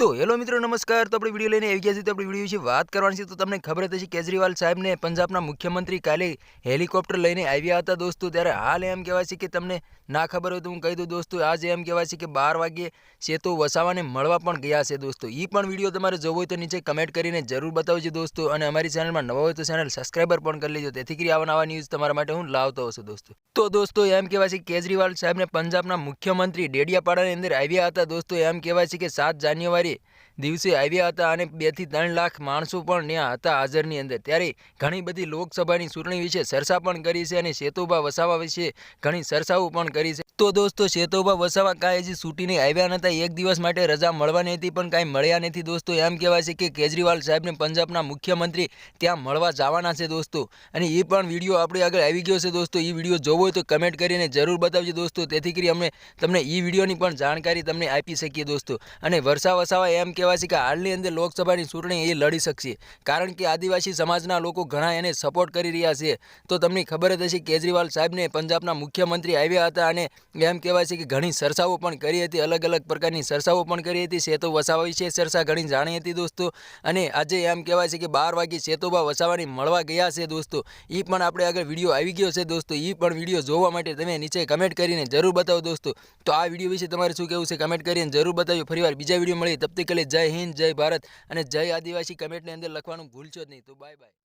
તો હેલો મિત્રો, નમસ્કાર. તો આપણે વીડિયો લઈને આવી ગયા છીએ. તો આપણે વીડિયો વિશે વાત કરવાની છે. તો તમને ખબર હતી કેજરીવાલ સાહેબને પંજાબના મુખ્યમંત્રી કાલે હેલિકોપ્ટર લઈને આવ્યા હતા દોસ્તો. ત્યારે હાલ એમ કહેવાય છે કે તમને ના ખબર હોય તો હું કહી દઉં દોસ્તો, આજે એમ કહેવાય છે કે બાર વાગ્યે સેતુ વસાવાને મળવા પણ ગયા છે દોસ્તો. એ પણ વીડિયો તમારે જોવો હોય તો નીચે કમેન્ટ કરીને જરૂર બતાવજો દોસ્તો. અને અમારી ચેનલમાં નવા હોય તો ચેનલ સબસ્ક્રાઈબર પણ કરી લેજો. તેથી કરી આવા નવા ન્યૂઝ તમારા માટે હું લાવતો હશું દોસ્તો. તો દોસ્તો એમ કહેવાય છે કેજરીવાલ સાહેબને પંજાબના મુખ્યમંત્રી ડેડિયાપાડાની અંદર આવ્યા હતા દોસ્તો. એમ કહેવાય છે કે સાત જાન્યુઆરી savez, દિવસે આવ્યા હતા અને બેથી ત્રણ લાખ માણસો પણ ત્યાં હતા હાજરની અંદર. ત્યારે ઘણી બધી લોકસભાની ચૂંટણી વિશે ચર્ચા પણ કરી છે અને શેતોભા વસાવા વિશે ઘણી ચર્ચાઓ પણ કરી છે. તો દોસ્તો, શેતોભા વસાવા કાંઈ હજી છૂટીને આવ્યા નહોતા એક દિવસ માટે રજા મળવાની હતી પણ કાંઈ મળ્યા નથી દોસ્તો. એમ કહેવાય છે કે કેજરીવાલ સાહેબને પંજાબના મુખ્યમંત્રી ત્યાં મળવા જવાના છે દોસ્તો. અને એ પણ વીડિયો આપણે આગળ આવી ગયો છે દોસ્તો. એ વીડિયો જોવો હોય તો કમેન્ટ કરીને જરૂર બતાવજો દોસ્તો. તેથી કરી અમે તમને એ વિડીયોની પણ જાણકારી તમને આપી શકીએ દોસ્તો. અને વરસા વસાવા એમ કહેવાય છે કે હાલની અંદર લોકસભાની ચૂંટણી એ લડી શકશે. કારણ કે આદિવાસી સમાજના લોકો ઘણા એને સપોર્ટ કરી રહ્યા છે. તો તમને ખબર જ હશે કેજરીવાલ સાહેબને પંજાબના મુખ્યમંત્રી આવ્યા હતા અને એમ કહેવાય છે કે ઘણી ચર્ચાઓ પણ કરી હતી અલગ અલગ પ્રકારની ચર્ચાઓ પણ કરી હતી. સેતુ વસાવા વિશે ચર્ચા ઘણી જાણી હતી દોસ્તો. અને આજે એમ કહેવાય છે કે બાર વાગે સેતુબા વસાવાની મળવા ગયા છે દોસ્તો. એ પણ આપણે આગળ વીડિયો આવી ગયો છે દોસ્તો. એ પણ વીડિયો જોવા માટે તમે નીચે કમેન્ટ કરીને જરૂર બતાવો દોસ્તો. તો આ વીડિયો વિશે તમારે શું કહેવું છે? કમેન્ટ કરીને જરૂર બતાવજો ફરીવાર બીજા વીડિયો મળીએ. તબ તક કે જય હિન્દ, જય ભારત અને જય આદિવાસી કમેન્ટની અંદર લખવાનું ભૂલશો જ નહીં. તો બાય બાય